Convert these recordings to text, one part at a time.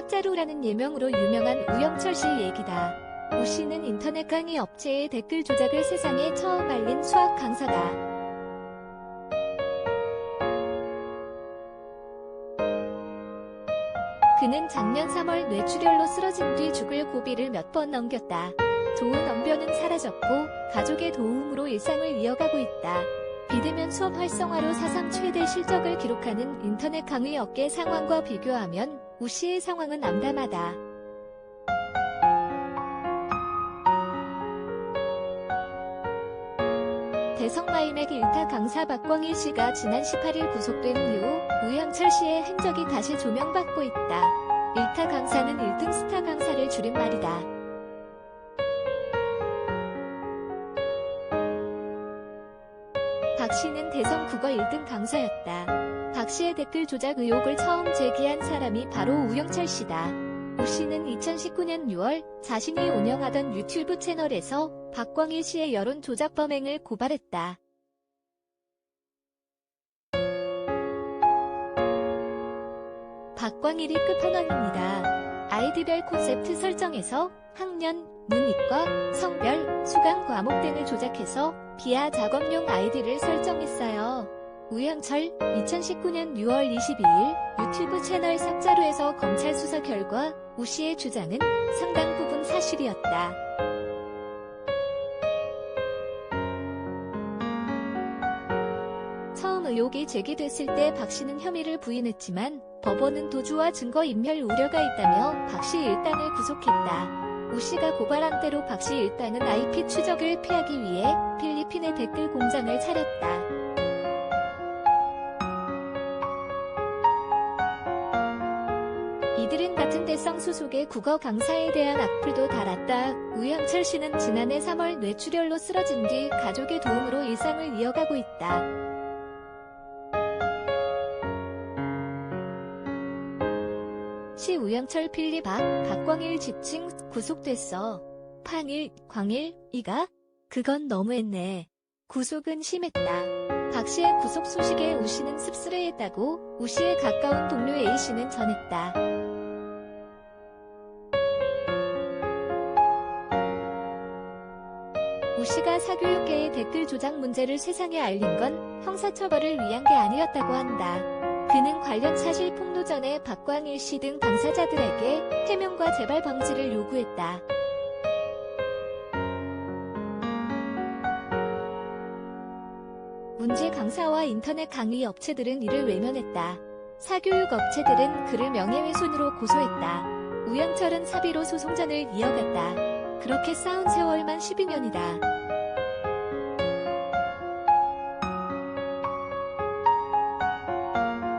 삽자루라는 예명으로 유명한 우영철 씨 얘기다. 우 씨는 인터넷 강의 업체의 댓글 조작을 세상에 처음 알린 수학 강사다. 그는 작년 3월 뇌출혈로 쓰러진 뒤 죽을 고비를 몇 번 넘겼다. 좋은 언변은 사라졌고 가족의 도움으로 일상을 이어가고 있다. 비대면 수업 활성화로 사상 최대 실적을 기록하는 인터넷 강의 업계 상황과 비교하면 우 씨의 상황은 암담하다. 대성마이맥 일타 강사 박광일 씨가 지난 18일 구속된 이후 우영철 씨의 행적이 다시 조명받고 있다. 일타 강사는 1등 스타 강사를 줄임말이다. 박 씨는 대성 국어 1등 강사였다. 박 씨의 댓글 조작 의혹을 처음 제기한 사람이 바로 우영철 씨다. 우 씨는 2019년 6월 자신이 운영하던 유튜브 채널에서 박광일 씨의 여론 조작 범행을 고발했다. 박광일이 끝판왕입니다. 아이디별 콘셉트 설정에서 학년, 문이과, 성별, 수강 과목 등을 조작해서 비하 작업용 아이디를 설정했어요. 우영철 2019년 6월 22일 유튜브 채널 삭자루에서 검찰 수사 결과 우 씨의 주장은 상당 부분 사실이었다. 처음 의혹이 제기됐을 때 박 씨는 혐의를 부인했지만 법원은 도주와 증거 인멸 우려가 있다며 박 씨 일당을 구속했다. 우 씨가 고발한 대로 박 씨 일당은 IP 추적을 피하기 위해 필리핀에 댓글 공장을 차렸다. 이들은 같은 대성 소속의 국어 강사에 대한 악플도 달았다. 우영철 씨는 지난해 3월 뇌출혈로 쓰러진 뒤 가족의 도움으로 일상을 이어가고 있다. 시 우영철 필립 박, 박광일 지칭 구속됐어. 팡일, 광일, 이가? 그건 너무했네. 구속은 심했다. 박 씨의 구속 소식에 우 씨는 씁쓸해했다고 우 씨의 가까운 동료 A 씨는 전했다. 우 씨가 사교육계의 댓글 조작 문제를 세상에 알린 건 형사처벌을 위한 게 아니었다고 한다. 그는 관련 사실 폭로 전에 박광일 씨 등 당사자들에게 해명과 재발 방지를 요구했다. 문제 강사와 인터넷 강의 업체들은 이를 외면했다. 사교육 업체들은 그를 명예훼손으로 고소했다. 우영철은 사비로 소송전을 이어갔다. 그렇게 싸운 세월만 12년이다.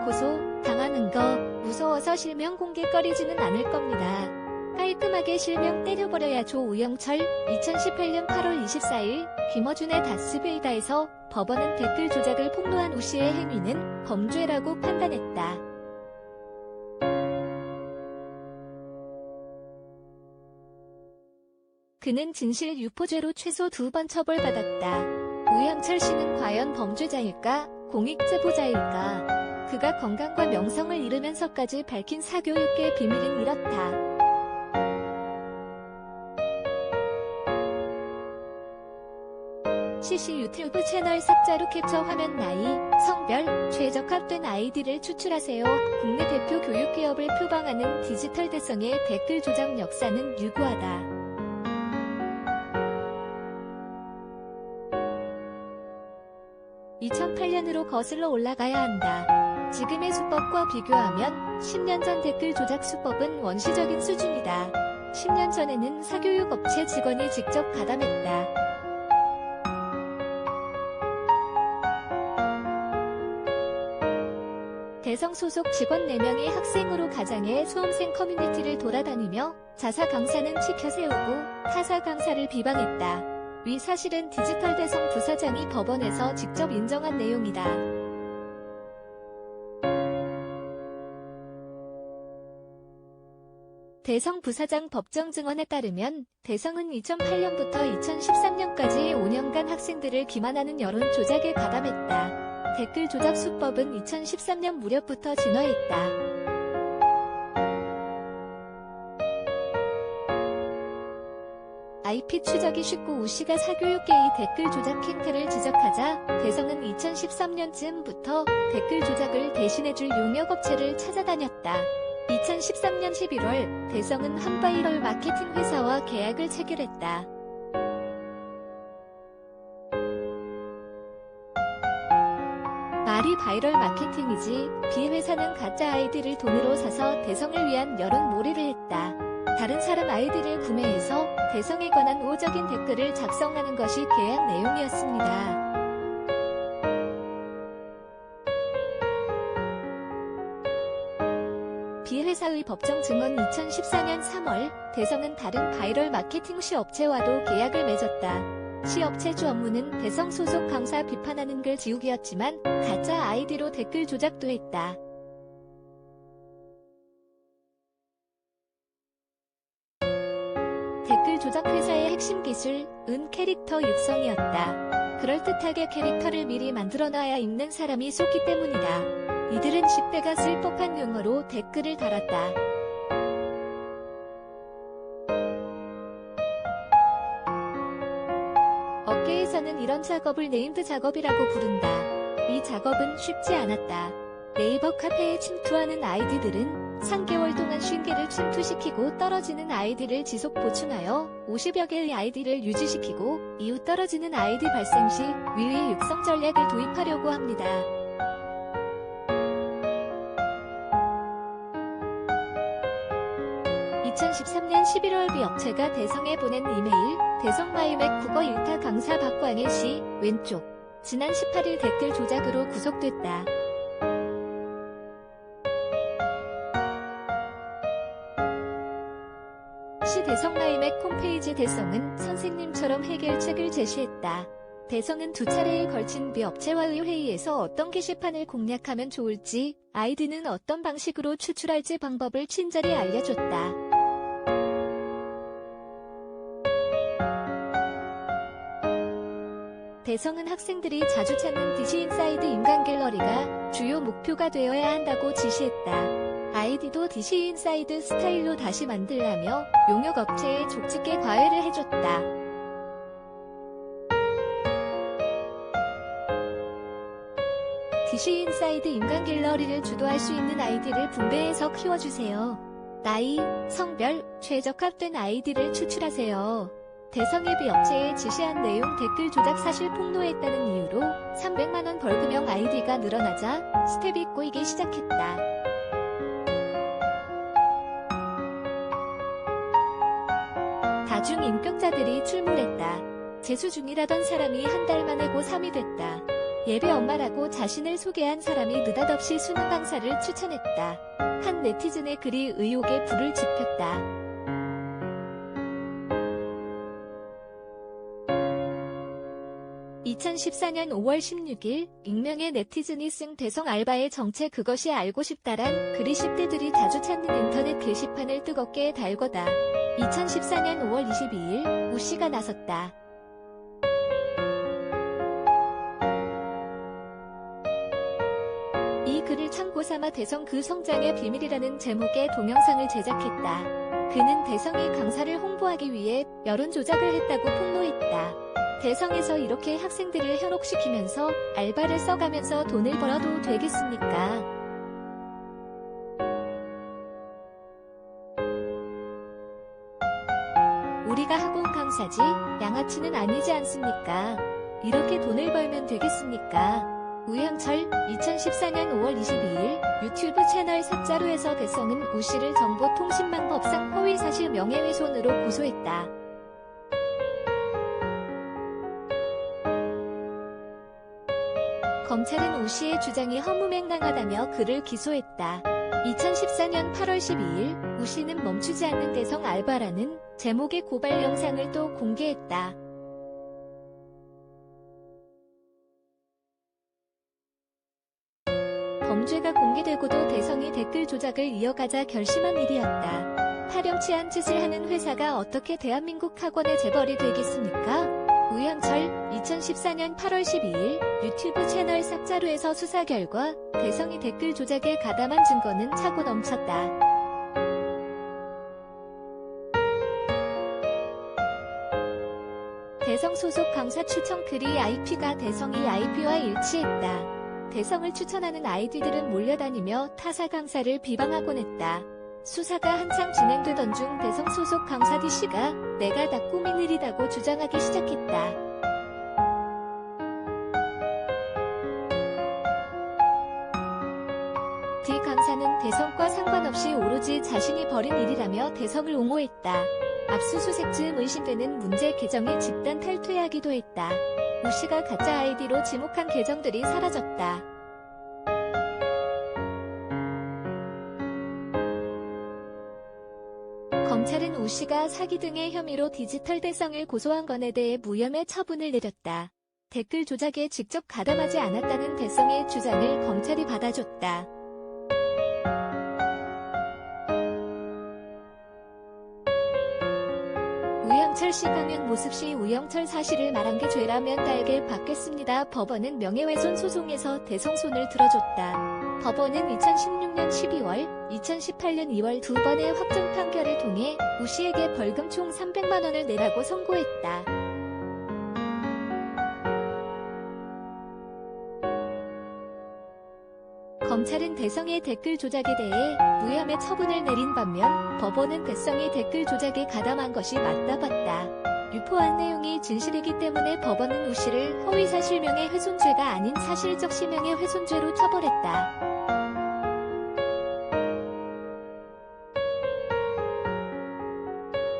고소, 당하는 거, 무서워서 실명 공개거리지는 않을 겁니다. 깔끔하게 실명 때려버려야 조 우영철, 2018년 8월 24일, 김어준의 다스베이다에서 법원은 댓글 조작을 폭로한 우 씨의 행위는 범죄라고 판단했다. 그는 진실 유포죄로 최소 두 번 처벌받았다. 우영철 씨는 과연 범죄자일까, 공익제보자일까? 그가 건강과 명성을 잃으면서까지 밝힌 사교육계 비밀은 이렇다. CC 유튜브 채널 삭자로 캡처 화면 나이, 성별, 최적화된 아이디를 추출하세요. 국내 대표 교육기업을 표방하는 디지털 대성의 댓글 조작 역사는 유구하다. 거슬러 올라가야 한다. 지금의 수법과 비교하면 10년 전 댓글 조작 수법은 원시적인 수준이다. 10년 전에는 사교육 업체 직원이 직접 가담했다. 대성 소속 직원 4명이 학생으로 가장해 수험생 커뮤니티를 돌아다니며 자사 강사는 치켜세우고 타사 강사를 비방했다. 위 사실은 디지털 대성 부사장이 법원에서 직접 인정한 내용이다. 대성 부사장 법정 증언에 따르면 대성은 2008년부터 2013년까지 5년간 학생들을 기만하는 여론 조작에 가담했다. 댓글 조작 수법은 2013년 무렵부터 진화했다. IP 추적이 쉽고 우 씨가 사교육계의 댓글 조작 행태를 지적하자 대성은 2013년쯤부터 댓글 조작을 대신해줄 용역업체를 찾아다녔다. 2013년 11월 대성은 한 바이럴 마케팅 회사와 계약을 체결했다. 말이 바이럴 마케팅이지 비 회사는 가짜 아이디를 돈으로 사서 대성을 위한 여론 몰이를 했다. 다른 사람 아이디를 구매해서 대성에 관한 우호적인 댓글을 작성하는 것이 계약 내용이었습니다. 비 회사의 법정 증언 2014년 3월 대성은 다른 바이럴 마케팅 시 업체와도 계약을 맺었다. 시 업체 주 업무는 대성 소속 강사 비판하는 글 지우기였지만 가짜 아이디로 댓글 조작도 했다. 조작 회사의 핵심 기술, 은 캐릭터 육성이었다. 그럴듯하게 캐릭터를 미리 만들어놔야 읽는 사람이 쏟기 때문이다. 이들은 10대가 쓸 법한 용어로 댓글을 달았다. 업계에서는 이런 작업을 네임드 작업이라고 부른다. 이 작업은 쉽지 않았다. 네이버 카페에 침투하는 아이디들은 3개월 동안 50개를 침투시키고 떨어지는 아이디를 지속 보충하여 50여 개의 아이디를 유지시키고 이후 떨어지는 아이디 발생 시 위의 육성 전략을 도입하려고 합니다. (2013년 11월) 비 업체가 대성에 보낸 이메일 대성 마이맥 국어 1타 강사 박광일 씨 왼쪽 지난 18일 댓글 조작으로 구속됐다. 성마임의 홈페이지 대성은 선생님처럼 해결책을 제시했다. 대성은 두 차례에 걸친 비 업체와의 회의에서 어떤 게시판을 공략하면 좋을지, 아이디는 어떤 방식으로 추출할지 방법을 친절히 알려줬다. 대성은 학생들이 자주 찾는 디시 인사이드 인간 갤러리가 주요 목표가 되어야 한다고 지시했다. 아이디도 디시 인사이드 스타일로 다시 만들라며 용역 업체에 족집게 과외를 해줬다. 디시 인사이드 인간 갤러리를 주도할 수 있는 아이디를 분배해서 키워주세요. 나이, 성별, 최적화된 아이디를 추출하세요. 대성예비 업체에 지시한 내용 댓글 조작 사실 폭로했다는 이유로 300만원 벌금형 아이디가 늘어나자 스텝이 꼬이기 시작했다. 다중 인격자들이 출몰했다. 재수 중이라던 사람이 한 달 만에 고3이 됐다. 예배 엄마라고 자신을 소개한 사람이 느닷없이 수능 강사를 추천했다. 한 네티즌의 글이 의혹에 불을 지폈다. 2014년 5월 16일 익명의 네티즌이 쓴 대성 알바의 정체 그것이 알고 싶다란 글이 10대들이 자주 찾는 인터넷 게시판을 뜨겁게 달궈다. 2014년 5월 22일 우 씨가 나섰다. 이 글을 참고 삼아 대성 그 성장의 비밀이라는 제목의 동영상을 제작했다. 그는 대성이 강사를 홍보하기 위해 여론 조작을 했다고 폭로했다. 대성에서 이렇게 학생들을 현혹시키면서 알바를 써가면서 돈을 벌어도 되겠습니까? 양아치는 아니지 않습니까? 이렇게 돈을 벌면 되겠습니까? 우영철 2014년 5월 22일 유튜브 채널 삭자로에서 대성은 우 씨를 정보통신망법상 허위사실 명예훼손으로 고소했다. 검찰은 우 씨의 주장이 허무맹랑하다며 그를 기소했다. 2014년 8월 12일 우 씨는 멈추지 않는 대성 알바라는 제목의 고발 영상을 또 공개했다. 범죄가 공개되고도 대성이 댓글 조작을 이어가자 결심한 일이었다. 파렴치한 짓을 하는 회사가 어떻게 대한민국 학원의 재벌이 되겠습니까? 우영철 2014년 8월 12일 유튜브 채널 삭자루에서 수사 결과 대성이 댓글 조작에 가담한 증거는 차고 넘쳤다. 소속 강사 추천 글이 IP가 대성이 IP와 일치했다. 대성을 추천하는 아이디들은 몰려다니며 타사 강사를 비방하곤 했다. 수사가 한창 진행되던 중 대성 소속 강사 D씨가 내가 다 꿈이 느리다고 주장하기 시작했다. 강사는 대성과 상관없이 오로지 자신이 벌인 일이라며 대성을 옹호했다. 압수수색 즈음 의심되는 문제 계정이 집단 탈퇴하기도 했다. 우 씨가 가짜 아이디로 지목한 계정들이 사라졌다. 검찰은 우 씨가 사기 등의 혐의로 디지털 대성을 고소한 건에 대해 무혐의 처분을 내렸다. 댓글 조작에 직접 가담하지 않았다는 대성의 주장을 검찰이 받아줬다. 우영철 씨 강연 모습 시 우영철 사실을 말한 게 죄라면 달게 받겠습니다. 법원은 명예훼손 소송에서 대성손을 들어줬다. 법원은 2016년 12월, 2018년 2월 두 번의 확정 판결을 통해 우 씨에게 벌금 총 300만 원을 내라고 선고했다. 검찰은 대성의 댓글 조작에 대해 무혐의 처분을 내린 반면 법원은 대성이 댓글 조작에 가담한 것이 맞다 봤다. 유포한 내용이 진실이기 때문에 법원은 우 씨를 허위사실 명예훼손죄가 아닌 사실적 시명예훼손죄로 처벌했다.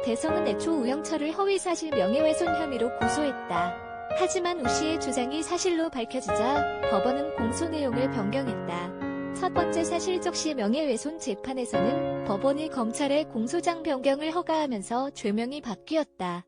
대성은 애초 우영철을 허위사실 명예훼손 혐의로 고소했다. 하지만 우 씨의 주장이 사실로 밝혀지자 법원은 공소 내용을 변경했다. 첫 번째 사실적시 명예훼손 재판에서는 법원이 검찰의 공소장 변경을 허가하면서 죄명이 바뀌었다.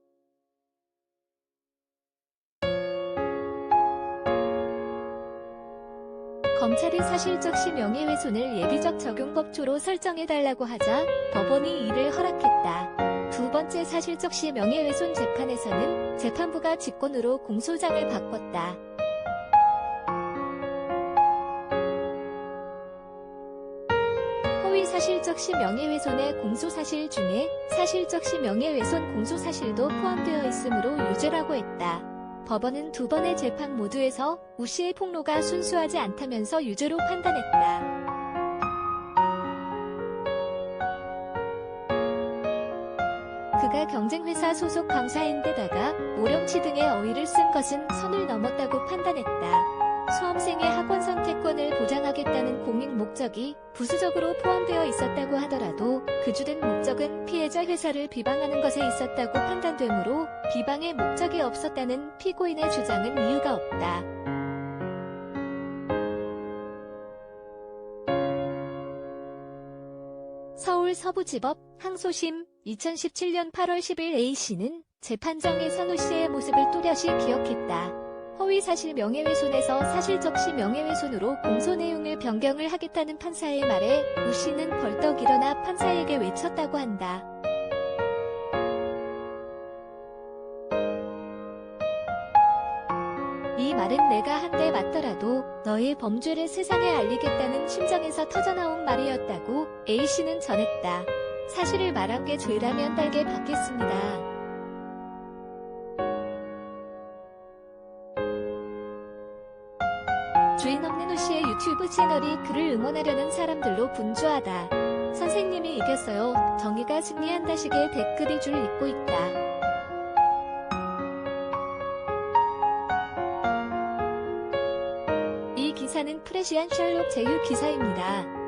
검찰이 사실적시 명예훼손을 예비적 적용법조로 설정해달라고 하자 법원이 이를 허락했다. 두 번째 사실적시 명예훼손 재판에서는 재판부가 직권으로 공소장을 바꿨다. 사실적시 명예훼손의 공소사실 중에 사실적시 명예훼손 공소사실도 포함되어 있으므로 유죄라고 했다. 법원은 두 번의 재판 모두에서 우 씨의 폭로가 순수하지 않다면서 유죄로 판단했다. 그가 경쟁회사 소속 강사인데다가 모령치 등의 어휘를 쓴 것은 선을 넘었다고 판단했다. 수험생의 학원 선택권을 보장하겠다는 공익 목적이 부수적으로 포함되어 있었다고 하더라도 그 주된 목적은 피해자 회사를 비방하는 것에 있었다고 판단되므로 비방의 목적이 없었다는 피고인의 주장은 이유가 없다. 서울 서부지법 항소심 2017년 8월 10일 A씨는 재판정에 선우 씨의 모습을 또렷이 기억했다. 허위사실 명예훼손에서 사실적시 명예훼손으로 공소 내용을 변경을 하겠다는 판사의 말에 우 씨는 벌떡 일어나 판사에게 외쳤다고 한다. 이 말은 내가 한 대 맞더라도 너의 범죄를 세상에 알리겠다는 심정에서 터져나온 말이었다고 A씨는 전했다. 사실을 말한 게 죄라면 달게 받겠습니다. 유튜브 채널이 그를 응원하려는 사람들로 분주하다. 선생님이 이겼어요. 정의가 승리한다 식의 댓글이 줄 잇고 있다. 이 기사는 프레시안 셜록 제휴 기사입니다.